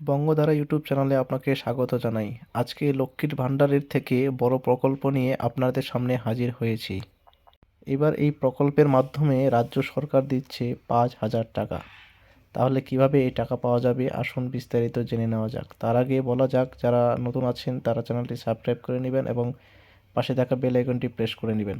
বঙ্গধারা YouTube চ্যানেলে আপনাকে স্বাগত জানাই। আজকে লক্ষ্মীর ভাণ্ডারের থেকে বড় প্রকল্প নিয়ে আপনাদের সামনে হাজির হয়েছি। এবার এই প্রকল্পের মাধ্যমে রাজ্য সরকার দিচ্ছে পাঁচ হাজার টাকা। তাহলে কীভাবে এই টাকা পাওয়া যাবে? আসুন বিস্তারিত জেনে নেওয়া যাক। তার আগে বলা যাক, যারা নতুন আছেন, তারা চ্যানেলটি সাবস্ক্রাইব করে নেবেন এবং পাশে থাকা বেল আইকনটি প্রেস করে নেবেন।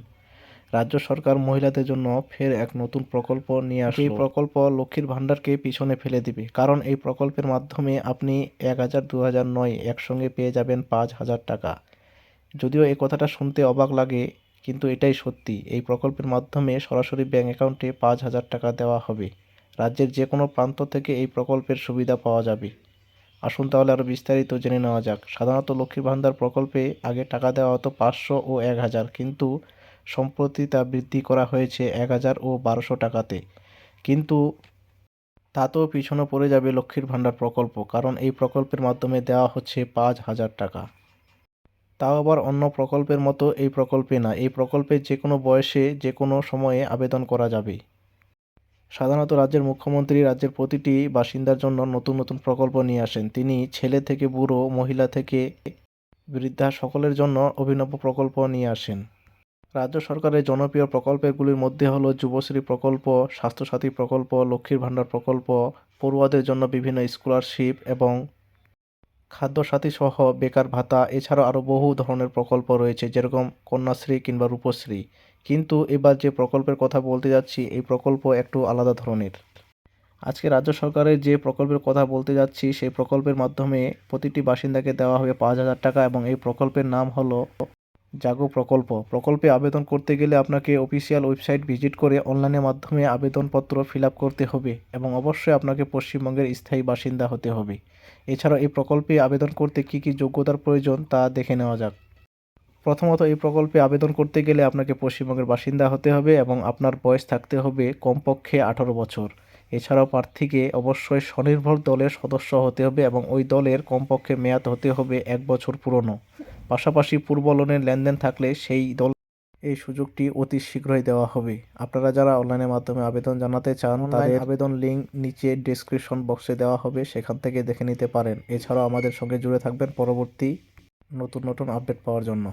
রাজ্য সরকার মহিলাদের জন্য ফের এক নতুন প্রকল্প নিয়ে আসে এই প্রকল্প লক্ষ্মীর ভাণ্ডারকে পিছনে ফেলে দিবে, কারণ এই প্রকল্পের মাধ্যমে আপনি এক হাজার, দু হাজার নয় একসঙ্গে পেয়ে যাবেন পাঁচ হাজার টাকা। যদিও এই কথাটা শুনতে অবাক লাগে, কিন্তু এটাই সত্যি। এই প্রকল্পের মাধ্যমে সরাসরি ব্যাঙ্ক অ্যাকাউন্টে পাঁচ হাজার টাকা দেওয়া হবে। রাজ্যের যে কোনো প্রান্ত থেকে এই প্রকল্পের সুবিধা পাওয়া যাবে। আসুন তাহলে আরও বিস্তারিত জেনে নেওয়া যাক। সাধারণত লক্ষ্মীর ভাণ্ডার প্রকল্পে আগে টাকা দেওয়া হতো পাঁচশো ও এক হাজার, কিন্তু সম্প্রতি তা বৃদ্ধি করা হয়েছে এক হাজার ও বারোশো টাকাতে। কিন্তু তাতেও পিছনে পড়ে যাবে লক্ষ্মীর ভাণ্ডার প্রকল্প, কারণ এই প্রকল্পের মাধ্যমে দেওয়া হচ্ছে পাঁচ হাজার টাকা। তাও আবার অন্য প্রকল্পের মতো এই প্রকল্পে না, এই প্রকল্পে যে কোনো বয়সে যে কোনো সময়ে আবেদন করা যাবে। সাধারণত রাজ্যের মুখ্যমন্ত্রী রাজ্যের প্রতিটি বাসিন্দার জন্য নতুন নতুন প্রকল্প নিয়ে আসেন। তিনি ছেলে থেকে বুড়ো, মহিলা থেকে বৃদ্ধা সকলের জন্য অভিনব প্রকল্প নিয়ে আসেন। রাজ্য সরকারের জনপ্রিয় প্রকল্পগুলির মধ্যে হলো যুবশ্রী প্রকল্প, স্বাস্থ্যসাথী প্রকল্প, লক্ষ্মীর ভাণ্ডার প্রকল্প, পড়ুয়াদের জন্য বিভিন্ন স্কলারশিপ এবং খাদ্যসাথী সহ বেকার ভাতা। এছাড়াও আরও বহু ধরনের প্রকল্প রয়েছে, যেরকম কন্যাশ্রী কিংবা রূপশ্রী। কিন্তু এবার যে প্রকল্পের কথা বলতে যাচ্ছি, এই প্রকল্প একটু আলাদা ধরনের। আজকে রাজ্য সরকারের যে প্রকল্পের কথা বলতে যাচ্ছি, সেই প্রকল্পের মাধ্যমে প্রতিটি বাসিন্দাকে দেওয়া হবে পাঁচ হাজার টাকা এবং এই প্রকল্পের নাম হলো জাগো প্রকল্প। প্রকল্পে আবেদন করতে গেলে আপনাকে অফিসিয়াল ওয়েবসাইট ভিজিট করে অনলাইনের মাধ্যমে আবেদনপত্র ফিল করতে হবে এবং অবশ্যই আপনাকে পশ্চিমবঙ্গের স্থায়ী বাসিন্দা হতে হবে। এছাড়া এই প্রকল্পে আবেদন করতে কী কী যোগ্যতার প্রয়োজন তা দেখে নেওয়া যাক। প্রথমত, এই প্রকল্পে আবেদন করতে গেলে আপনাকে পশ্চিমবঙ্গের বাসিন্দা হতে হবে এবং আপনার বয়স থাকতে হবে কমপক্ষে আঠারো বছর। এছাড়াও প্রার্থীকে অবশ্যই স্বনির্ভর দলের সদস্য হতে হবে এবং ওই দলের কমপক্ষে মেয়াদ হতে হবে এক বছর পুরনো। পাশাপাশি পূর্ব লোনের লেনদেন থাকলে সেই দল এই সুযোগটি অতি শীঘ্রই দেওয়া হবে। আপনারা যারা অনলাইনের মাধ্যমে আবেদন জানাতে চান তাদের আবেদন লিঙ্ক নিচে ডিসক্রিপশন বক্সে দেওয়া হবে। সেখান থেকে দেখে নিতে পারেন। এছাড়াও আমাদের সঙ্গে জুড়ে থাকবেন পরবর্তী নতুন নতুন আপডেট পাওয়ার জন্য।